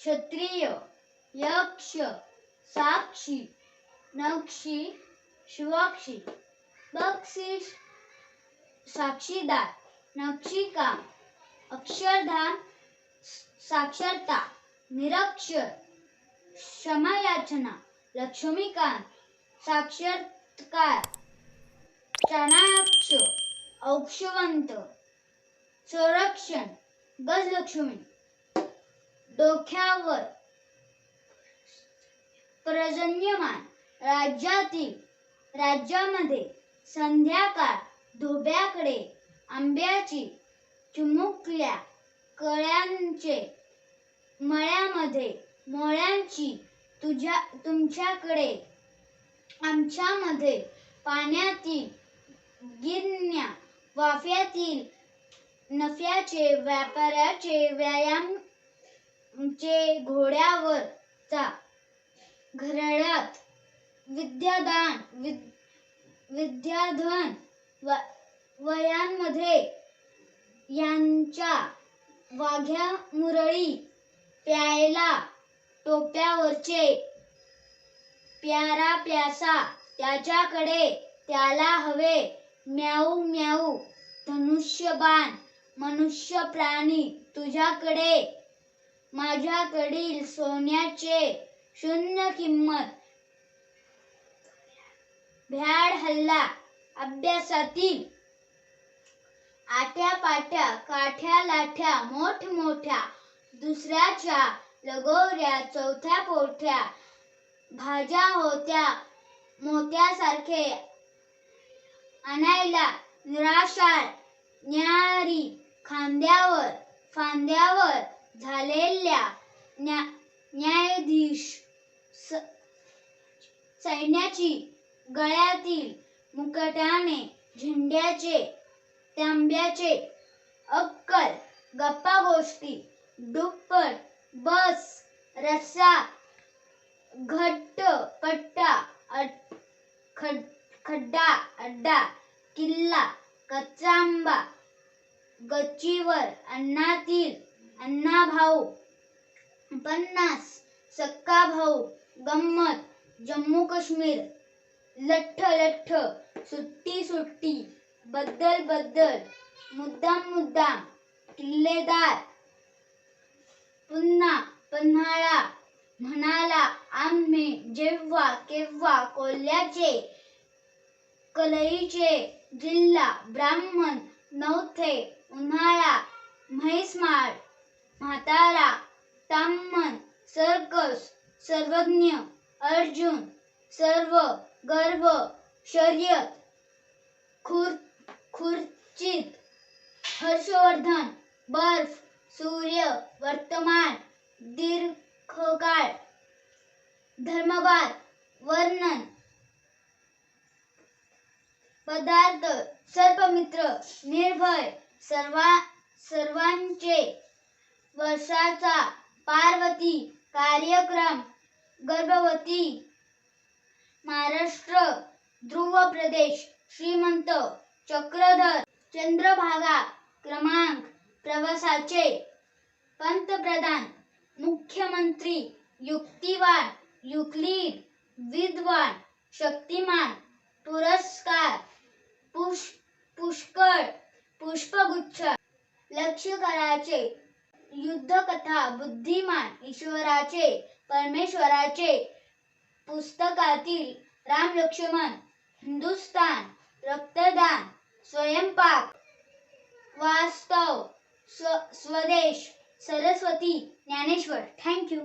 क्षत्रिय यक्ष साक्षी नक्षी शिवाक्षी बक्षीस साक्षीदार नक्षिका अक्षरधाम साक्षरता निरक्षर क्षमायाचना लक्ष्मीकांत साक्षरकार चणाक्ष औक्षवंत संरक्षण गजलक्ष्मी डोक्यावर. पर्जन्यमान. राज्यातील राज्यामध्ये संध्याकाळ धोब्याकडे आंब्याची चिमुकल्या कळ्यांचे मळ्यामध्ये मोळ्यांची तुझ्या तुमच्याकडे आमच्यामध्ये पाण्यातील गिरण्या वाफ्यातील नफ्याचे व्यापाऱ्याचे व्यायामचे घोड्यावरचा घरड्यात विद्यादान विद विद्याधन व वयांमध्ये यांच्या वाघ्या मुरळी प्यायला टोप्यावरचे प्यारा प्यासा त्याच्याकडे त्याला हवे म्याऊ म्याऊ धनुष्यबाण मनुष्य प्राणी तुझ्याकडे माझ्याकडील सोन्याचे शून्य किंमत. भ्याड हल्ला अभ्यासातील आट्या पाट्या काठ्या लाठ्या मोठ मोठ्या दुसऱ्याच्या लगोऱ्या चौथ्या पोठ्या भाज्या होत्या मोत्यासारखे आणायला निराशार न्यारी खांद्यावर फांद्यावर झालेल्या न्या न्यायाधीश स- सैन्याची गळ्यातील मुकटाने झेंड्याचे तांब्याचे अक्कल गप्पा गोष्टी दुप्पट बस रस्सा घट्ट पट्टा खड- खड्डा अड्डा किल्ला कच्चांबा गच्चीवर अन्नातील अण्णा भाऊ पन्नास सक्का भाऊ गंमत जम्मू काश्मीर लठ्ठ लठ्ठ सुट्टी सुट्टी बद्दल बद्दल मुद्दाम मुद्दाम किल्लेदार पुन्हा पन्हाळा म्हणाला आम्ही जेव्हा केव्हा कोल्ह्याचे कलईचे जिल्हा ब्राह्मण नवथे उन्हाळा म्हैसमाळ म्हातारा ताम्मन सर्कस सर्वज्ञ अर्जुन सर्व गर्भ शर्यत खुर खुर्चित हर्षवर्धन बर्फ सूर्य वर्तमान दीर्घकाळ धर्मवाद वर्णन पदार्थ सर्पमित्र निर्भय सर्वा सर्वांचे वर्षाचा पार्वती कार्यक्रम गर्भवती महाराष्ट्र ध्रुव प्रदेश श्रीमंत चक्रधर चंद्रभागा क्रमांक प्रवासाचे पंतप्रधान मुख्यमंत्री युक्तिवान युक्लिड विद्वान शक्तिमान पुरस्कार पुष पुष्कळ पुष्पगुच्छ लक्ष्यकराचे युद्धकथा बुद्धिमान ईश्वराचे परमेश्वराचे पुस्तकातील राम लक्ष्मण हिंदुस्तान रक्तदान स्वयंपाक वास्तव स्व स्वदेश सरस्वती ज्ञानेश्वर. थँक्यू